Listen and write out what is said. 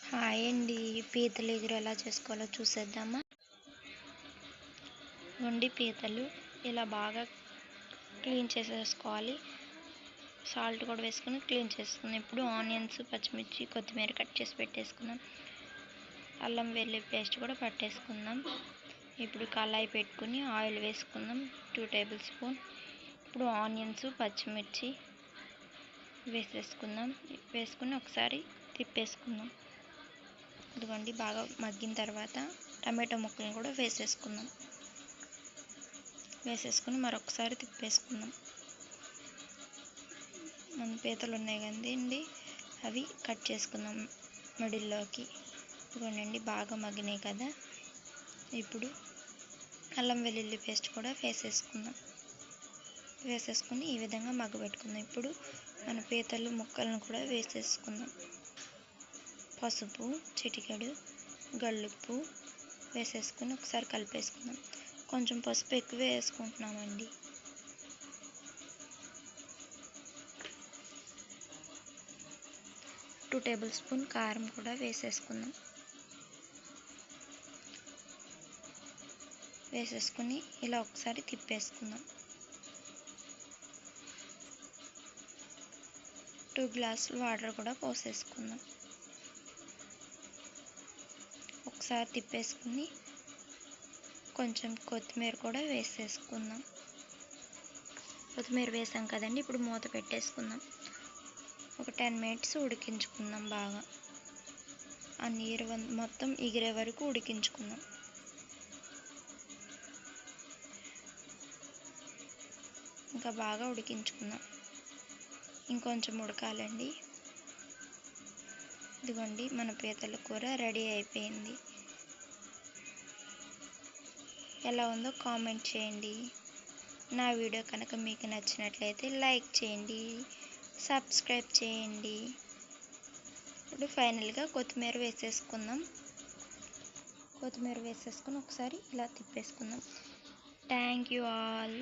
Hi అండి. పీతలు ఎగురు ఎలా చేసుకోవాలో చూసేద్దామా? వండి పీతలు ఇలా బాగా క్లీన్ చేసేసుకోవాలి. సాల్ట్ కూడా వేసుకుని క్లీన్ చేసుకుందాం. ఇప్పుడు ఆనియన్స్ పచ్చిమిర్చి కొత్తిమీర కట్ చేసి పెట్టేసుకుందాం. అల్లం వెల్లుల్లి పేస్ట్ కూడా పట్టేసుకుందాం. ఇప్పుడు కళాయి పెట్టుకుని ఆయిల్ వేసుకుందాం. Two tablespoon. ఇప్పుడు ఆనియన్స్ పచ్చిమిర్చి వేసేసుకుందాం. వేసుకుని ఒకసారి తిప్పేసుకుందాం. ఇదిగోండి బాగా మగ్గిన తర్వాత టమాటో ముక్కలను కూడా వేసేసుకుందాం. వేసేసుకుని మరొకసారి తిప్పేసుకుందాం. మన పీతలు ఉన్నాయి కదండి అవి కట్ చేసుకుందాం మిడిల్లోకి. ఇదిగోండి బాగా మగ్గినాయి కదా. ఇప్పుడు అల్లం వెల్లుల్లి పేస్ట్ కూడా వేసేసుకుందాం. వేసేసుకుని ఈ విధంగా మగ్గబెట్టుకుందాం ఇప్పుడు మన పీతలు ముక్కలను కూడా వేసేసుకుందాం. పసుపు చిటికెడు గల్లుప్పు వేసేసుకుని ఒకసారి కలిపేసుకుందాం. కొంచెం పసుపు ఎక్కువ వేసుకుంటున్నామండి. టూ టేబుల్ స్పూన్ కారం కూడా వేసేసుకుందాం. వేసేసుకుని ఇలా ఒకసారి తిప్పేసుకుందాం. టూ గ్లాసులు వాటర్ కూడా పోసేసుకుందాం. ఒకసారి తిప్పేసుకుని కొంచెం కొత్తిమీర కూడా వేసేసుకుందాం. కొత్తిమీర వేసాం కదండి ఇప్పుడు మూత పెట్టేసుకుందాం. ఒక టెన్ మినిట్స్ ఉడికించుకుందాం బాగా. ఆ నీరు మొత్తం ఎగిరే వరకు ఉడికించుకుందాం. ఇంకా బాగా ఉడికించుకుందాం. ఇంకొంచెం ఉడకాలండి. ఇదిగోండి మన పీతల కూర రెడీ అయిపోయింది. ఎలా ఉందో కామెంట్ చేయండి. నా వీడియో కనుక మీకు నచ్చినట్లయితే లైక్ చేయండి సబ్స్క్రైబ్ చేయండి. ఇప్పుడు ఫైనల్గా కొత్తిమీర వేసేసుకుందాం. కొత్తిమీర వేసేసుకుని ఒకసారి ఇలా తిప్పేసుకుందాం. Thank you all.